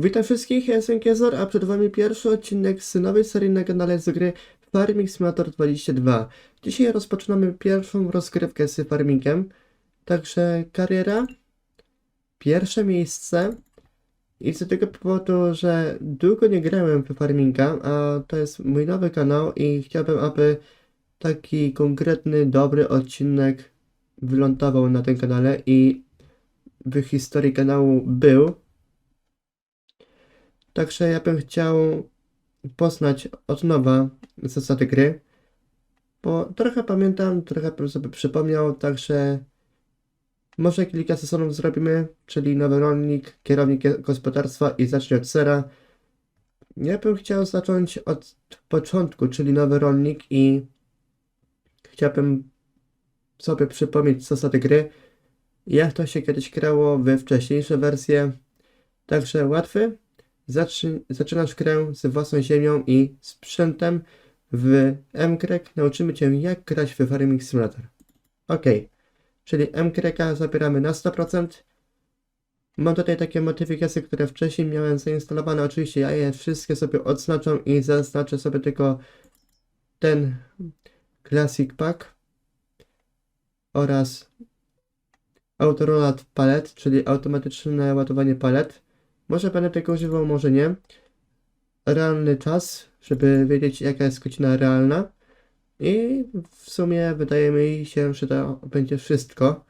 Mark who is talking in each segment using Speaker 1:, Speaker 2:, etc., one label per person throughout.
Speaker 1: Witam wszystkich, ja jestem Kiezor, a przed wami pierwszy odcinek z nowej serii na kanale z gry Farming Simulator 22. Dzisiaj rozpoczynamy pierwszą rozgrywkę z farmingiem, także kariera, pierwsze miejsce i z tego powodu, że długo nie grałem w farminga, a to jest mój nowy kanał i chciałbym, aby taki konkretny, dobry odcinek wylądował na tym kanale i w historii kanału był. Także ja bym chciał poznać od nowa zasady gry, bo trochę pamiętam, trochę bym sobie przypomniał, także może kilka sezonów zrobimy, czyli nowy rolnik, kierownik gospodarstwa i zacznie od sera. Ja bym chciał zacząć od początku, czyli nowy rolnik i chciałbym sobie przypomnieć zasady gry, jak to się kiedyś grało we wcześniejsze wersje. Także łatwy, Zaczynasz grę z własną ziemią i sprzętem w MCREG nauczymy Cię jak grać w Farming Simulator. Ok, czyli MCREG'a zabieramy na 100%. Mam tutaj takie modyfikacje, które wcześniej miałem zainstalowane. Oczywiście ja je wszystkie sobie odznaczam i zaznaczę sobie tylko ten Classic Pack oraz Autorolat Palet, czyli automatyczne ładowanie palet. Może będę tego używał, może nie. Realny czas, żeby wiedzieć jaka jest godzina realna. I w sumie wydaje mi się, że to będzie wszystko.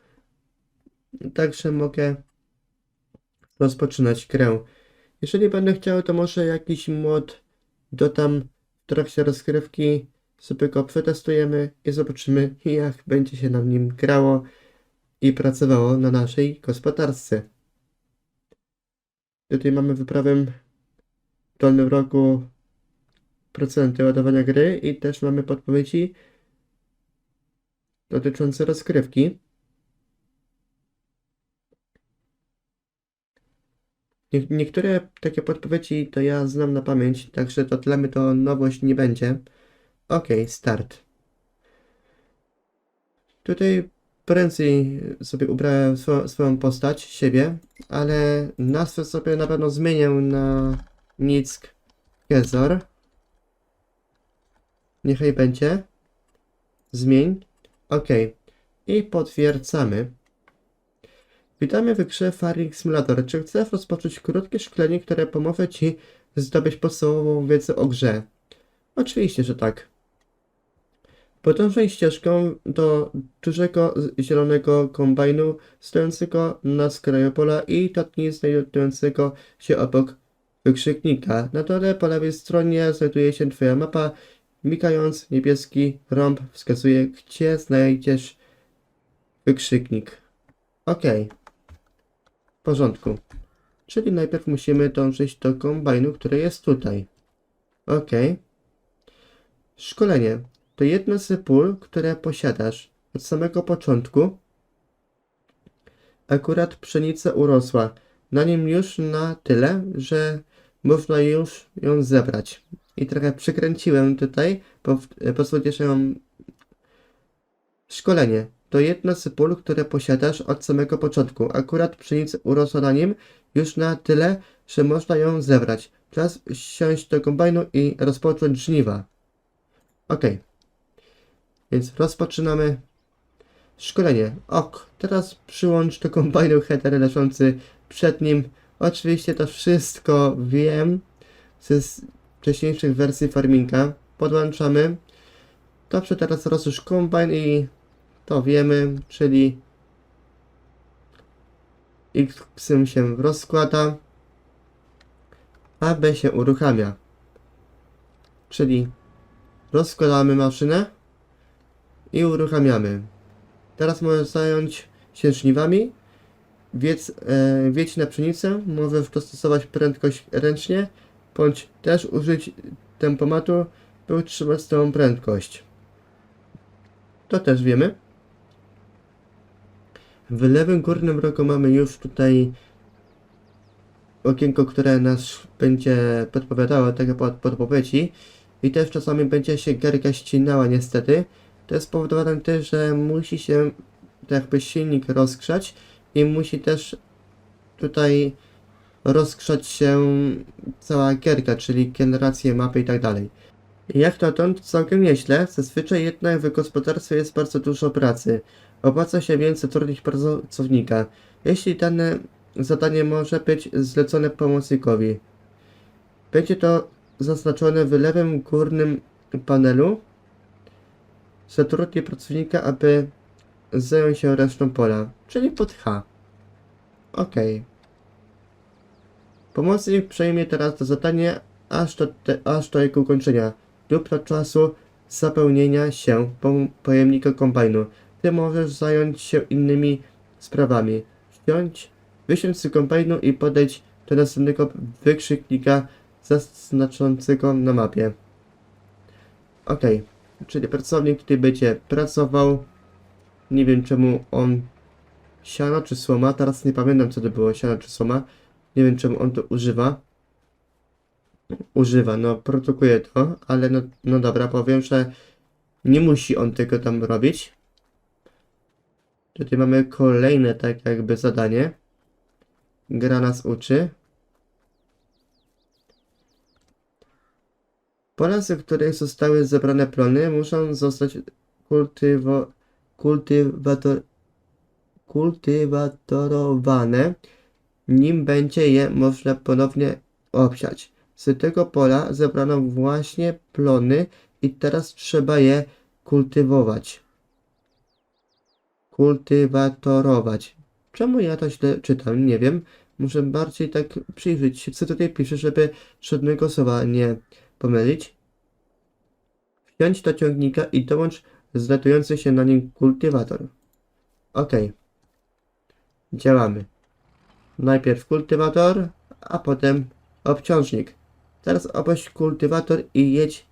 Speaker 1: Także mogę rozpoczynać grę. Jeżeli będę chciał, to może jakiś mod dodam w trakcie rozgrywki. Sobie go przetestujemy i zobaczymy jak będzie się nam nim grało i pracowało na naszej gospodarce. Tutaj mamy wyprawę w dolnym rogu procenty ładowania gry i też mamy podpowiedzi dotyczące rozgrywki. Nie, niektóre takie podpowiedzi to ja znam na pamięć, także to dla mnie to nowość nie będzie. Ok, start. Tutaj prędzej sobie ubrałem swo, swoją postać, siebie, ale nazwę sobie na pewno zmienię na Nick Gezor. Niechaj będzie. Zmień. OK. I potwierdzamy. Witamy w grze Farming Simulator. Czy chcesz rozpocząć krótkie szkolenie, które pomoże Ci zdobyć podstawową wiedzę o grze? Oczywiście, że tak. Podążaj ścieżką do dużego zielonego kombajnu stojącego na skraju pola i dotknij znajdującego się obok wykrzyknika. Na dole po lewej stronie znajduje się Twoja mapa. Migając niebieski rąb wskazuje, gdzie znajdziesz wykrzyknik. OK. W porządku. Czyli najpierw musimy dążyć do kombajnu, który jest tutaj. OK. Szkolenie to jedno z pól, które posiadasz od samego początku. Akurat pszenica urosła na nim już na tyle, że można już ją zebrać. I trochę przykręciłem tutaj, bo pozwólcie, że ją... Szkolenie. To jedno z pól, które posiadasz od samego początku. Akurat pszenica urosła na nim już na tyle, że można ją zebrać. Czas siąść do kombajnu i rozpocząć żniwa. Okej. Okay. Więc rozpoczynamy szkolenie. Ok, teraz przyłącz do kombajnu header leżący przed nim. Oczywiście to wszystko wiem ze wcześniejszych wersji farminga. Podłączamy. Dobrze, teraz rozłóż kombajn i to wiemy, czyli X się rozkłada, a B się uruchamia. Czyli rozkładamy maszynę i uruchamiamy. Teraz możemy zająć się żniwami. Wiec, e, wieć na pszenicę, możesz dostosować prędkość ręcznie, bądź też użyć tempomatu, by utrzymać stałą prędkość. To też wiemy. W lewym górnym rogu mamy już tutaj okienko, które nas będzie podpowiadało pod, podpowiedzi i też czasami będzie się gierka ścinała niestety. To jest spowodowane tym, że musi się jakby silnik rozgrzać i musi też tutaj rozgrzać się cała gierka, czyli generację mapy i tak dalej. Jak dotąd całkiem nieźle, zazwyczaj jednak w gospodarstwie jest bardzo dużo pracy. Opłaca się więc zatrudnić pracownika, jeśli dane zadanie może być zlecone pomocnikowi. Będzie to zaznaczone w lewym górnym panelu. Zatrudni pracownika, aby zajął się resztą pola, czyli pod H. OK. Pomocnik przejmie teraz to zadanie aż do, te, aż do jego ukończenia lub do czasu zapełnienia się pojemnika kombajnu. Ty możesz zająć się innymi sprawami. Wziąć, wysiąść z kombajnu i podejść do następnego wykrzyknika zaznaczącego na mapie. Ok, czyli pracownik, który będzie pracował. Nie wiem czemu on siano czy słoma, teraz nie pamiętam co to było, siano czy słoma. Nie wiem czemu on to używa. Używa, no produkuje to, ale no, no dobra, powiem, że nie musi on tego tam robić. Tutaj mamy kolejne tak jakby zadanie. Gra nas uczy. Pola, z których zostały zebrane plony, muszą zostać kultywo, kultywator, kultywatorowane, nim będzie je można ponownie obsiać. Z tego pola zebrano właśnie plony i teraz trzeba je kultywować. Kultywatorować. Czemu ja to źle czytam? Nie wiem. Muszę bardziej tak przyjrzeć się, co tutaj pisze, żeby żadnego słowa nie pomylić. Wziąć do ciągnika i dołącz znajdujący się na nim kultywator. Ok. Działamy. Najpierw kultywator, a potem obciążnik. Teraz opuść kultywator i jedź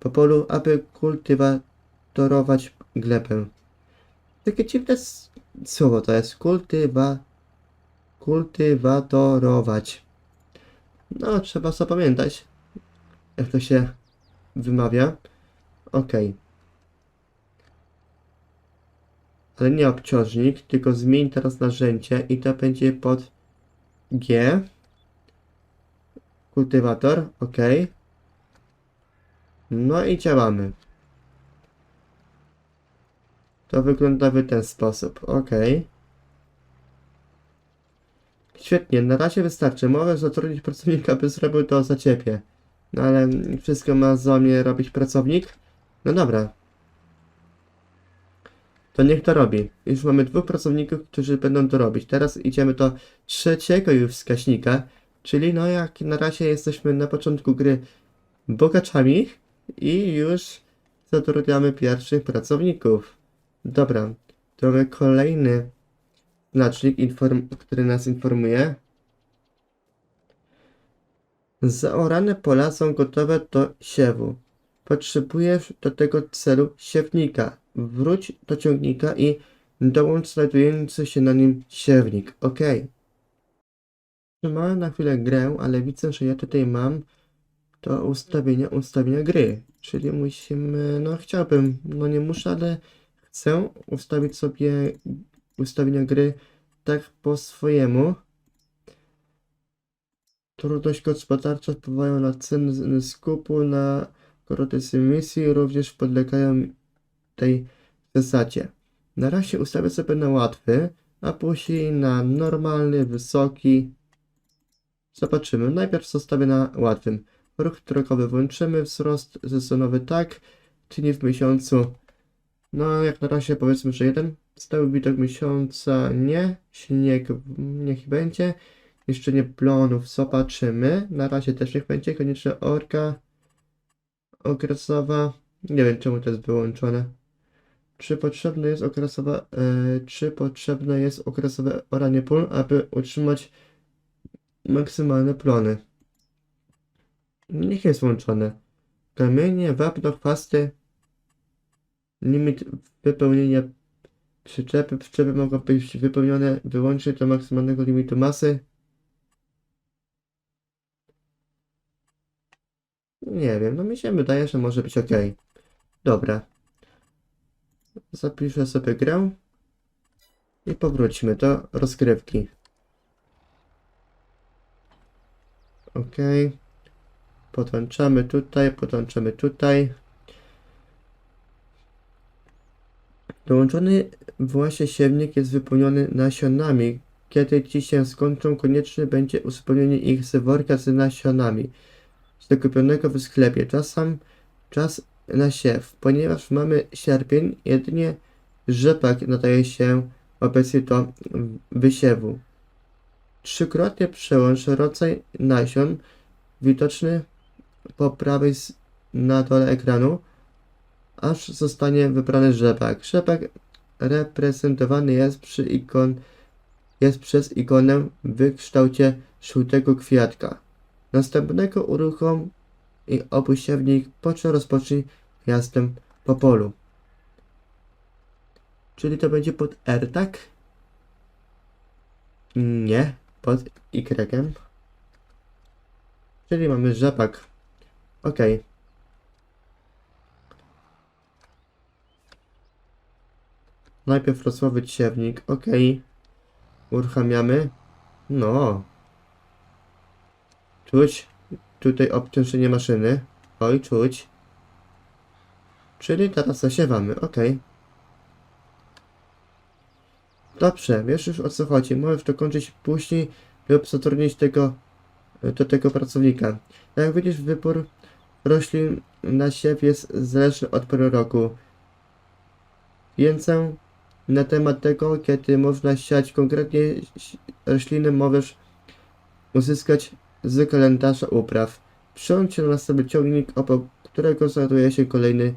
Speaker 1: po polu, aby kultywatorować glebę. Takie dziwne słowo to jest. Kultywa... Kultywatorować. No, trzeba zapamiętać, jak to się wymawia. Ok. Ale nie obciążnik, tylko zmień teraz narzędzie i to będzie pod G. Kultywator, ok. No i działamy. To wygląda w ten sposób, ok. Świetnie, na razie wystarczy. Możesz zatrudnić pracownika, by zrobił to za ciebie. No ale wszystko ma za mnie robić pracownik? No dobra. To niech to robi. Już mamy dwóch pracowników, którzy będą to robić. Teraz idziemy do trzeciego już wskaźnika, czyli no jak na razie jesteśmy na początku gry bogaczami i już zatrudniamy pierwszych pracowników. Dobra, to mamy kolejny znacznik, który nas informuje. Zaorane pola są gotowe do siewu. Potrzebujesz do tego celu siewnika. Wróć do ciągnika i dołącz znajdujący się na nim siewnik. OK. Trzymałem na chwilę grę, ale widzę, że ja tutaj mam do ustawienia ustawienia gry. Czyli musimy, no chciałbym, no nie muszę, ale chcę ustawić sobie ustawienia gry tak po swojemu. Trudność gospodarcza wpływają na ceny skupu, na korytarze misji, również podlegają tej zasadzie. Na razie ustawię sobie na łatwy, a później na normalny, wysoki. Zobaczymy. Najpierw zostawię na łatwym. Ruch drogowy włączymy, wzrost sezonowy tak, czyli w miesiącu. No, jak na razie powiedzmy, że jeden. Stały widok miesiąca nie. Śnieg niech będzie. Jeszcze nie plonów zobaczymy. Na razie też niech będzie. Koniecznie orka okresowa. Nie wiem czemu to jest wyłączone. Czy potrzebne jest okresowa, e, czy potrzebne jest okresowe oranie pól, aby utrzymać maksymalne plony? Niech jest włączone. Kamienie, wapno, chwasty. Limit wypełnienia przyczepy. Przyczepy mogą być wypełnione wyłącznie do maksymalnego limitu masy. Nie wiem, no mi się wydaje, że może być ok. Dobra. Zapiszę sobie grę i powróćmy do rozgrywki. Ok. Podłączamy tutaj, podłączamy tutaj. Dołączony właśnie siewnik jest wypełniony nasionami. Kiedy ci się skończą, konieczne będzie uzupełnienie ich z worka z nasionami zakupionego w sklepie. Czasem czas na siew. Ponieważ mamy sierpień, jedynie rzepak nadaje się obecnie do wysiewu. Trzykrotnie przełącz rodzaj nasion widoczny po prawej na dole ekranu, aż zostanie wybrany rzepak. Rzepak reprezentowany jest ikon jest przez ikonę w kształcie żółtego kwiatka. Następnego uruchom i opuść siewnik, po czym rozpocznij jazdę po polu. Czyli to będzie pod R, tak? Nie, pod Y. Czyli mamy rzepak. Ok. Najpierw rozsławić siewnik. Ok. Uruchamiamy. No. Czuć tutaj obciążenie maszyny. Oj, czuć. Czyli teraz zasiewamy. Ok. Dobrze, wiesz już o co chodzi. Możesz dokończyć później lub zatrudnić tego do tego pracownika. Jak widzisz, wybór roślin na siew jest zależny od pory roku. Więcej na temat tego, kiedy można siać konkretnie rośliny, możesz uzyskać z kalendarza upraw. Przełącz się na następny ciągnik, obok którego znajduje się kolejny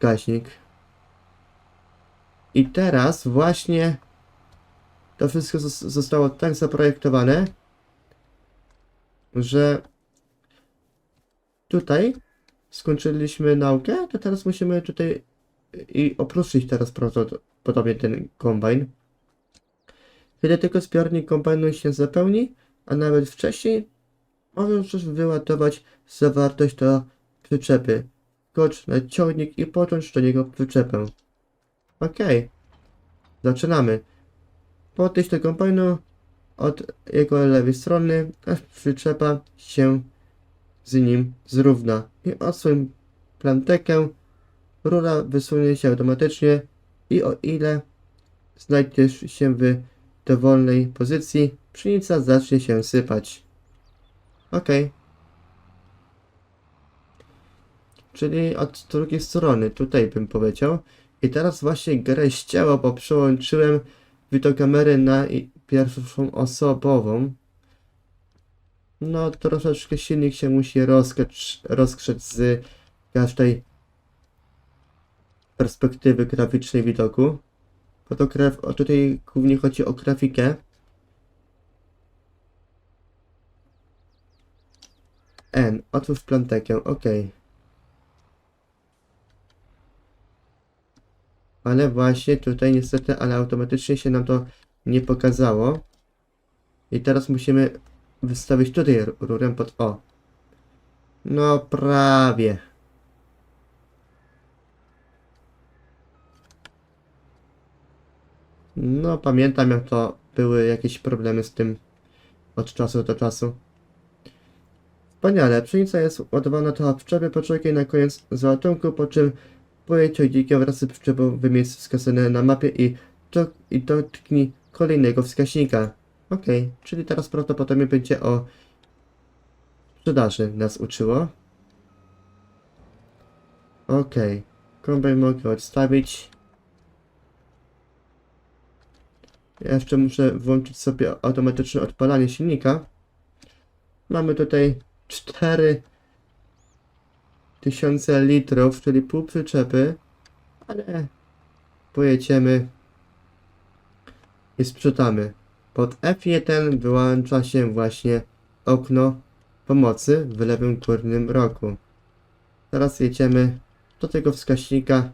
Speaker 1: gaźnik. I teraz właśnie to wszystko zos- zostało tak zaprojektowane, że tutaj skończyliśmy naukę, to teraz musimy tutaj i oprószyć teraz prawdopodobnie ten kombajn. Kiedy tylko zbiornik kombajnu się zapełni, a nawet wcześniej, możesz już wyładować zawartość do przyczepy. Skocz na ciągnik i podłącz do niego przyczepę. Ok. Zaczynamy. Podejść do kombajnu od jego lewej strony, aż przyczepa się z nim zrówna. I odsuń plantekę, rura wysunie się automatycznie i o ile znajdziesz się w dowolnej pozycji, pszenica zacznie się sypać. Ok. Czyli od drugiej strony, tutaj bym powiedział. I teraz właśnie grę ścięło, bo przełączyłem wideokamerę na pierwszą osobową. No, troszeczkę silnik się musi rozkrzeć, rozkrzeć z każdej perspektywy graficznej widoku. Fotograf, o tutaj głównie chodzi o grafikę. N, otwórz plantekę, ok. Ale właśnie tutaj niestety, ale automatycznie się nam to nie pokazało. I teraz musimy wystawić tutaj rurę pod O. No prawie. No pamiętam jak to były jakieś problemy z tym od czasu do czasu. Wspaniale, pszenica jest ładowana do przyczepy, poczekaj na koniec załadunku, po czym pojedź ciągnikiem wraz z przyczepą w miejscu wskazane na mapie i, do, i dotknij kolejnego wskaźnika. Ok, czyli teraz prawdopodobnie będzie o sprzedaży nas uczyło. Ok, kombajn mogę odstawić. Ja jeszcze muszę włączyć sobie automatyczne odpalanie silnika. Mamy tutaj 4000 litrów, czyli pół przyczepy, ale pojedziemy i sprzedamy. Pod F1 wyłącza się właśnie okno pomocy w lewym górnym rogu. Teraz jedziemy do tego wskaźnika,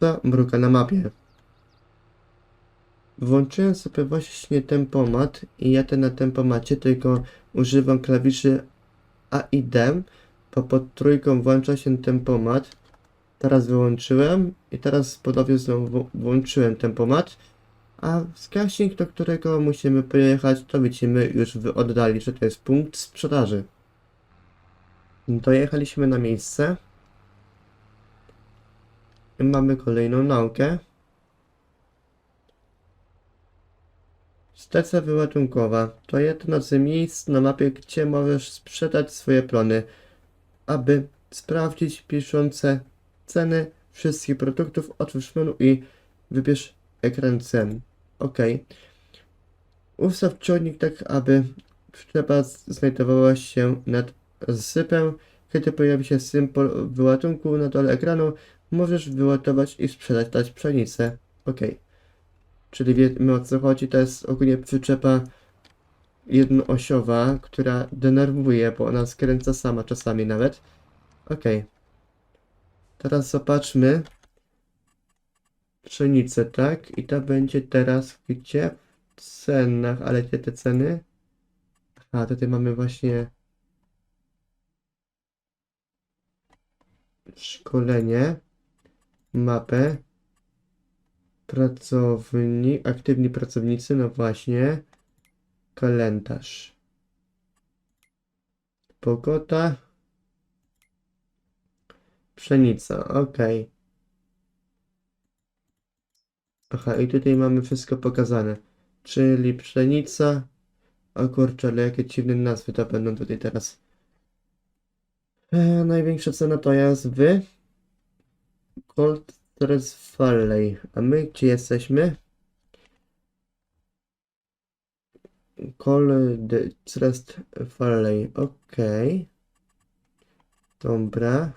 Speaker 1: co mruga na mapie. Włączyłem sobie właśnie tempomat i ja ten na tempomacie tylko używam klawiszy A i D, bo pod trójką włącza się tempomat. Teraz wyłączyłem i teraz ponownie znowu włączyłem tempomat A wskaźnik, do którego musimy pojechać, to widzimy już w oddali, że to jest punkt sprzedaży. Dojechaliśmy na miejsce. I mamy kolejną naukę. Stacja wyładunkowa to jedno z miejsc na mapie, gdzie możesz sprzedać swoje plony, aby sprawdzić piszące ceny wszystkich produktów. Otwórz menu i wybierz ekran cen. OK. Ustaw ciągnik tak, aby przyczepa znajdowała się nad sypem. Kiedy pojawi się symbol wyładunku na dole ekranu, możesz wyładować i sprzedać dać pszenicę. OK. Czyli wiemy o co chodzi, to jest ogólnie przyczepa jednoosiowa, która denerwuje, bo ona skręca sama czasami nawet. Ok. Teraz zobaczmy pszenicę, tak? I to będzie teraz gdzie? W cenach, ale gdzie te ceny? A tutaj mamy właśnie szkolenie, mapę. Pracownik, aktywni pracownicy, no właśnie. Kalendarz. Pogoda. Pszenica, ok. Aha, i tutaj mamy wszystko pokazane. Czyli pszenica. O kurczę, ale jakie dziwne nazwy to będą tutaj teraz. E, największa cena to jest w Cold Stress Valley. A my gdzie jesteśmy? Cold Stress Valley. Ok. Dobra.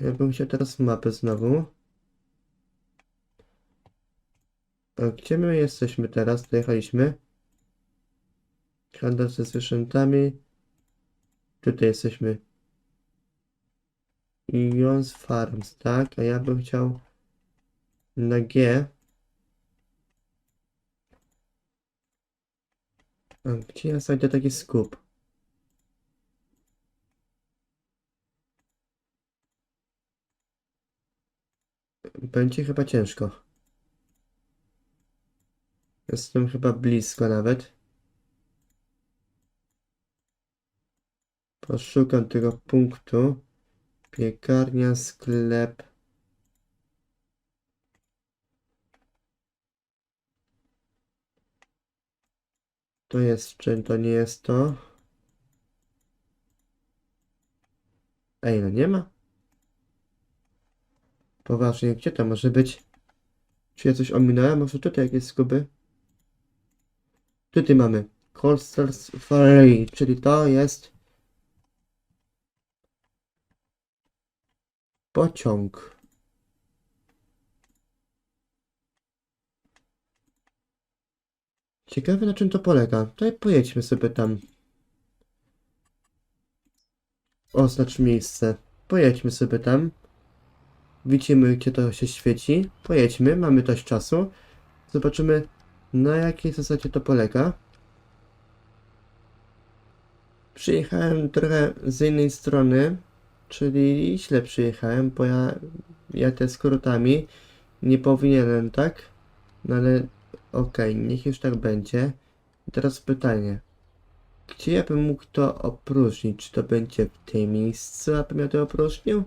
Speaker 1: Ja bym chciał teraz mapę znowu. A gdzie my jesteśmy teraz? Dojechaliśmy. Handel ze zwierzętami. Tutaj jesteśmy. Ions Farms, tak? A ja bym chciał na G. A gdzie ja znajdę taki skup? Będzie chyba ciężko. Jestem chyba blisko nawet. Poszukam tego punktu. Piekarnia, sklep. To jest czym, to nie jest to. Ej, no nie ma. Poważnie, gdzie to może być? Czy ja coś ominąłem? Może tutaj jakieś skuby? Tutaj mamy Colsters Ferry, czyli to jest pociąg. Ciekawe na czym to polega. To pojedźmy sobie tam. Oznacz miejsce. Pojedźmy sobie tam. Widzimy gdzie to się świeci. Pojedźmy, mamy dość czasu. Zobaczymy na jakiej zasadzie to polega. Przyjechałem trochę z innej strony, czyli źle przyjechałem, bo ja jadę skrótami. Nie powinienem, tak? No ale okej, niech już tak będzie. I teraz pytanie. Gdzie ja bym mógł to opróżnić? Czy to będzie w tym miejscu, abym ja to opróżnił?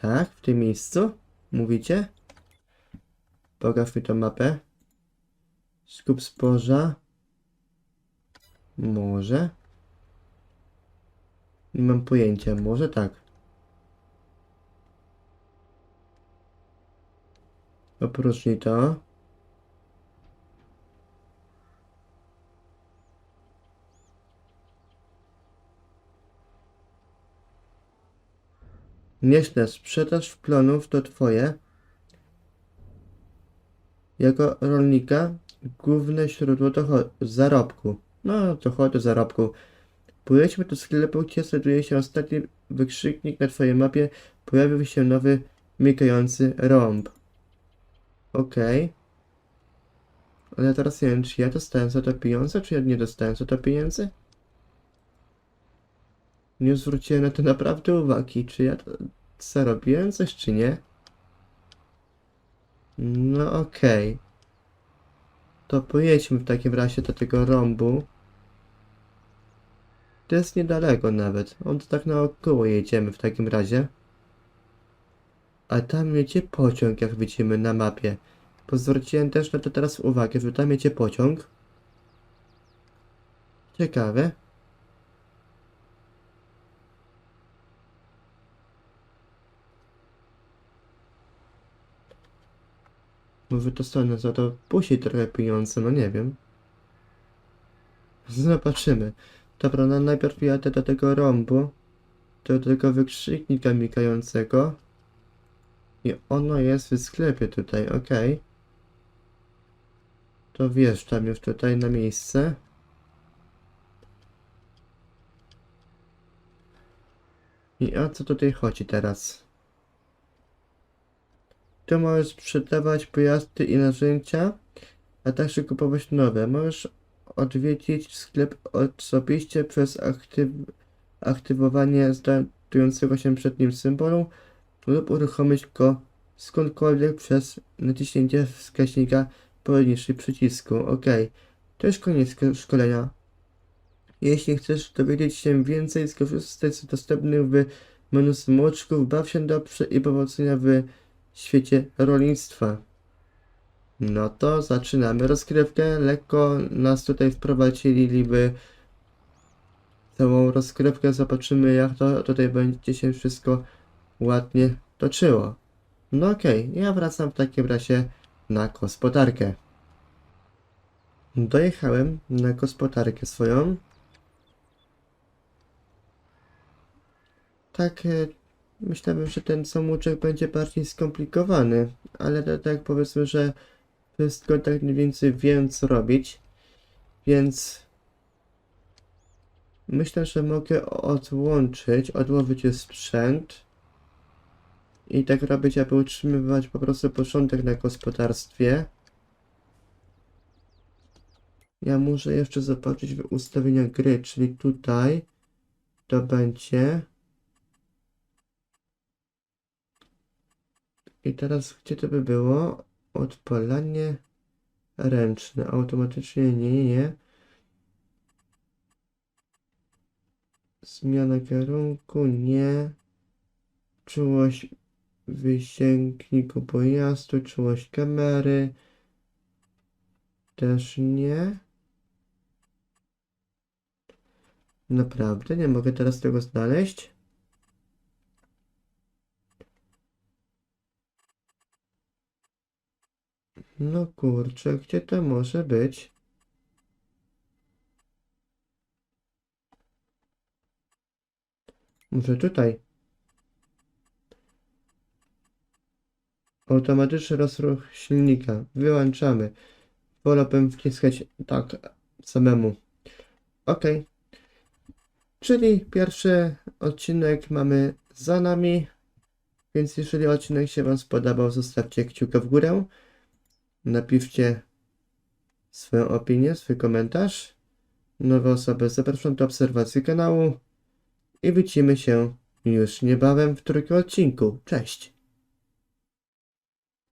Speaker 1: Tak, w tym miejscu? Mówicie? Pokaż mi tą mapę. Skup zboża. Może. Nie mam pojęcia, może tak. Oprócz to. Nieźle, sprzedaż plonów to twoje. Jako rolnika główne źródło zarobku. No, dochodu, zarobku. Pojedźmy do sklepu, gdzie znajduje się ostatni wykrzyknik na twojej mapie. Pojawił się nowy mykający rąb. Okej. Ale teraz nie wiem, czy ja dostałem za to pieniądze, czy ja nie dostałem za to pieniędzy? Nie zwróciłem na to naprawdę uwagi, czy ja to zarobiłem coś, czy nie. No okej. To pojedźmy w takim razie do tego rąbu. To jest niedaleko nawet. On to tak naokoło jedziemy w takim razie. A tam jedzie pociąg, jak widzimy na mapie. Bo zwróciłem też na to teraz uwagę, że tam jedzie pociąg. Ciekawe. Może to stronę za to puści trochę pieniądze, no nie wiem. Zobaczymy. Dobra, no najpierw jadę do tego rąbu. Do tego wykrzyknika mikającego. I ono jest w sklepie tutaj, okej. To wjeżdżam już tutaj na miejsce. I o co tutaj chodzi teraz? Tu możesz sprzedawać pojazdy i narzędzia, a także kupować nowe. Możesz odwiedzić sklep osobiście przez aktyw aktywowanie znajdującego się przed nim symbolu lub uruchomić go skądkolwiek przez naciśnięcie wskaźnika poniżej przycisku. OK. To już koniec szko- szkolenia. Jeśli chcesz dowiedzieć się więcej, skorzystaj z dostępnych w menu smoczków, baw się dobrze i powodzenia w świecie rolnictwa. No to zaczynamy rozgrywkę. Lekko nas tutaj wprowadzili w całą rozgrywkę. Zobaczymy jak to tutaj będzie się wszystko ładnie toczyło. No okej, ja wracam w takim razie na gospodarkę. Dojechałem na gospodarkę swoją. Tak, e, myślałem, że ten samouczek będzie bardziej skomplikowany, ale tak powiedzmy, że wszystko tak mniej więcej wiem co robić, więc myślę, że mogę odłączyć, odłożyć sprzęt i tak robić, aby utrzymywać po prostu porządek na gospodarstwie. Ja muszę jeszcze zobaczyć w ustawieniach gry, czyli tutaj to będzie. I teraz gdzie to by było? Odpalanie ręczne. Automatycznie nie, nie, nie. Zmiana kierunku nie. Czułość wysięgniku pojazdu, czułość kamery. Też nie. Naprawdę, nie mogę teraz tego znaleźć. No kurczę, gdzie to może być? Może tutaj? Automatyczny rozruch silnika. Wyłączamy. Wolałbym wciskać tak samemu. Ok. Czyli pierwszy odcinek mamy za nami. Więc jeżeli odcinek się Wam spodobał, zostawcie kciuka w górę. Napiszcie swoją opinię, swój komentarz. Nowe osoby zapraszam do obserwacji kanału. I widzimy się już niebawem w drugim odcinku. Cześć!